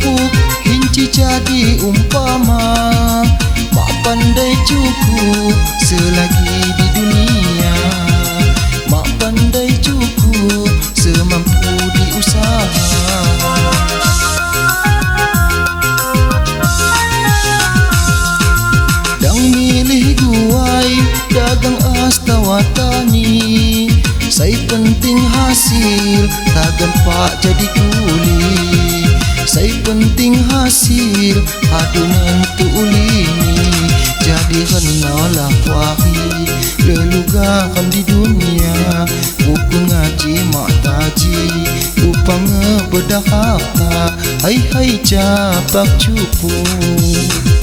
cukup Hinci jadi umpama. Mak pandai cukup Selagi di dunia. Mak pandai cukup Semampu di usaha. Dang milih guai Dagang astawa tani Saya penting hasil Tak gempak jadi penting hasil adunan tu ulini Jadi kenalah wahi lelugakan di dunia. Buku ngaji mak taji Upang bedah harta Hai hai capak cukup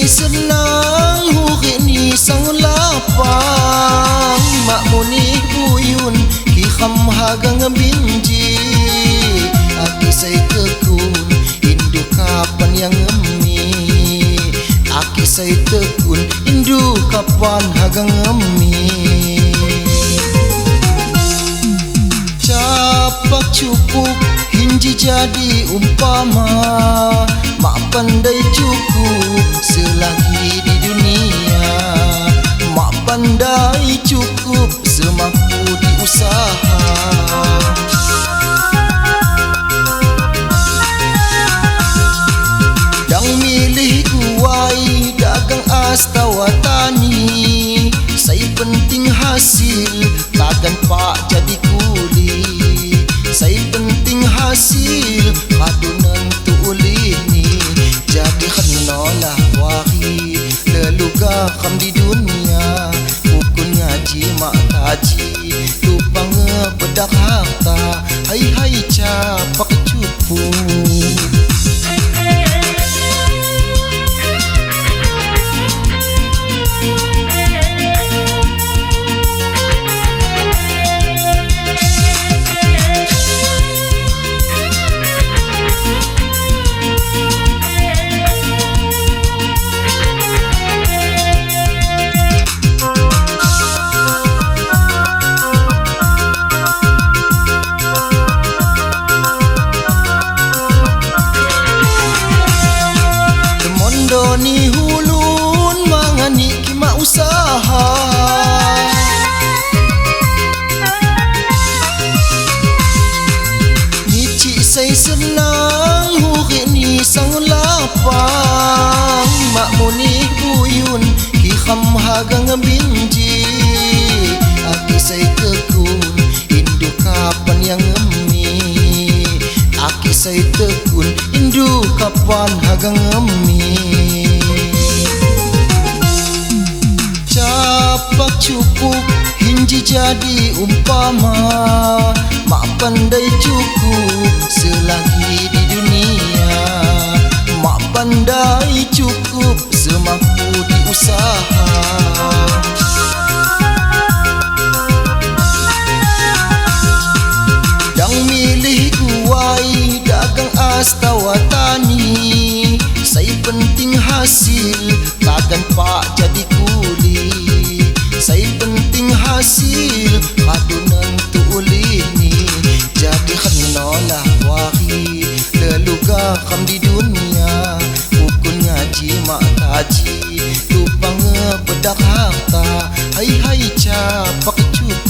Nici say senang huri ni sang lapang Mak muni buyun ki kham hagang binji Aki say tekun indu kapan yang ngemi Aki say tekun indu kapan hagang ngemi Capak cukup hinji jadi umpama Mak pandai cukup selagi di dunia. Mak pandai cukup semampu diusaha. Dang milih guai dagang astawa tani Saya penting hasil leluga kam di dunia. Bukun ngaji mak taji lupa ngebedak harta. Hai hai capak cupu senang huri ni sang lapang. Mak muni buyun ki kham hagang binji Aki say tekun indu kapan yang ngemi. Aki say tekun indu kapan hagang ngemi. Capak cukup hinji jadi umpama. Mak pandai cukup selagi di dunia. Mak pandai cukup semampu diusaha. Dang milih guai dagang astawa tani Saya penting hasil takkan pak jadi kuli. Saya penting hasil kadunan tu ulini taji lupa ngebedak harta Hai hai capak cukup